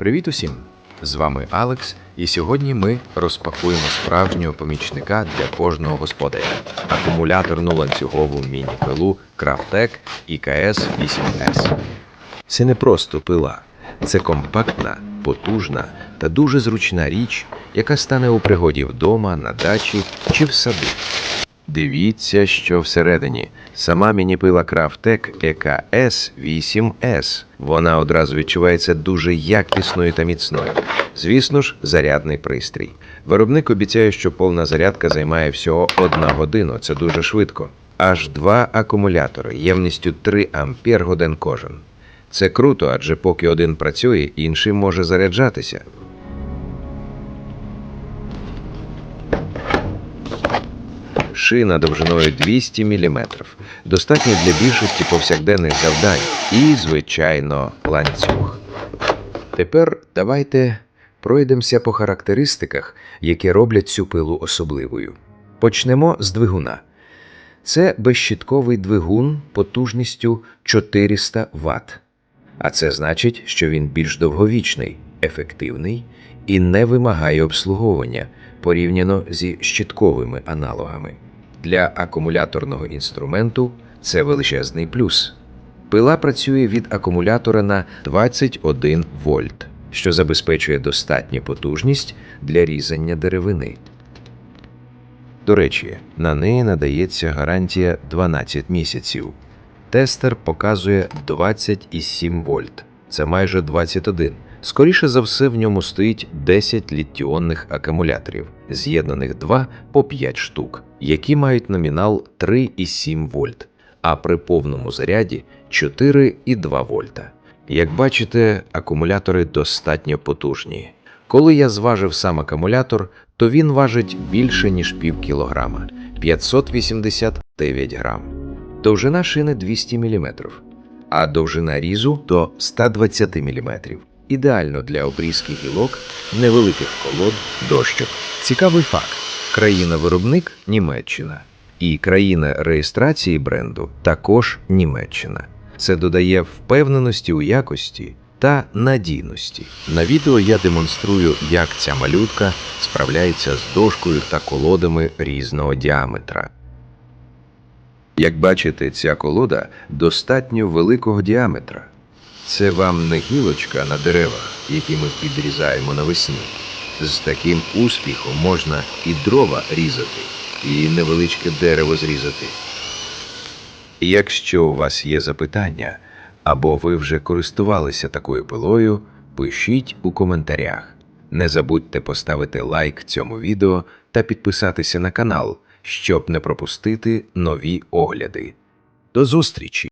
Привіт усім! З вами Алекс, і сьогодні ми розпакуємо справжнього помічника для кожного господаря акумуляторну ланцюгову міні-пилу Крафтек ІКС 8С. Це не просто пила, це компактна, потужна та дуже зручна річ, яка стане у пригоді вдома, на дачі чи в саду. Дивіться, що всередині. Сама міні-пила Крафтек ЕКС 8С. Вона одразу відчувається дуже якісною та міцною. Звісно ж, зарядний пристрій. Виробник обіцяє, що повна зарядка займає всього одна годину. Це дуже швидко. Аж два акумулятори ємністю 3 Ампер годин кожен. Це круто, адже поки один працює, інший може заряджатися. Шина довжиною 200 мм. Достатньо для більшості повсякденних завдань і, звичайно, ланцюг. Тепер давайте пройдемося по характеристиках, які роблять цю пилу особливою. Почнемо з двигуна. Це безщитковий двигун потужністю 400 Вт. А це значить, що він більш довговічний, ефективний і не вимагає обслуговування порівняно зі щитковими аналогами. Для акумуляторного інструменту це величезний плюс. Пила працює від акумулятора на 21 вольт, що забезпечує достатню потужність для різання деревини. До речі, на неї надається гарантія 12 місяців. Тестер показує 27 вольт. Це майже 21. Скоріше за все, в ньому стоїть 10 літіонних акумуляторів, з'єднаних 2 по 5 штук, які мають номінал 3,7 вольт, а при повному заряді 4,2 вольта. Як бачите, акумулятори достатньо потужні. Коли я зважив сам акумулятор, то він важить більше ніж пів кілограма 589 грам. Довжина шини 200 мм, а довжина різу до 120 мм. Ідеально для обрізки гілок, невеликих колод, дощок. Цікавий факт: країна-виробник Німеччина. І країна реєстрації бренду також Німеччина. Це додає впевненості у якості та надійності. На відео я демонструю, як ця малютка справляється з дошкою та колодами різного діаметра. Як бачите, ця колода достатньо великого діаметра. Це вам не гілочка на деревах, які ми підрізаємо навесні. З таким успіхом можна і дрова різати, і невеличке дерево зрізати. Якщо у вас є запитання, або ви вже користувалися такою пилою, пишіть у коментарях. Не забудьте поставити лайк цьому відео та підписатися на канал, щоб не пропустити нові огляди. До зустрічі!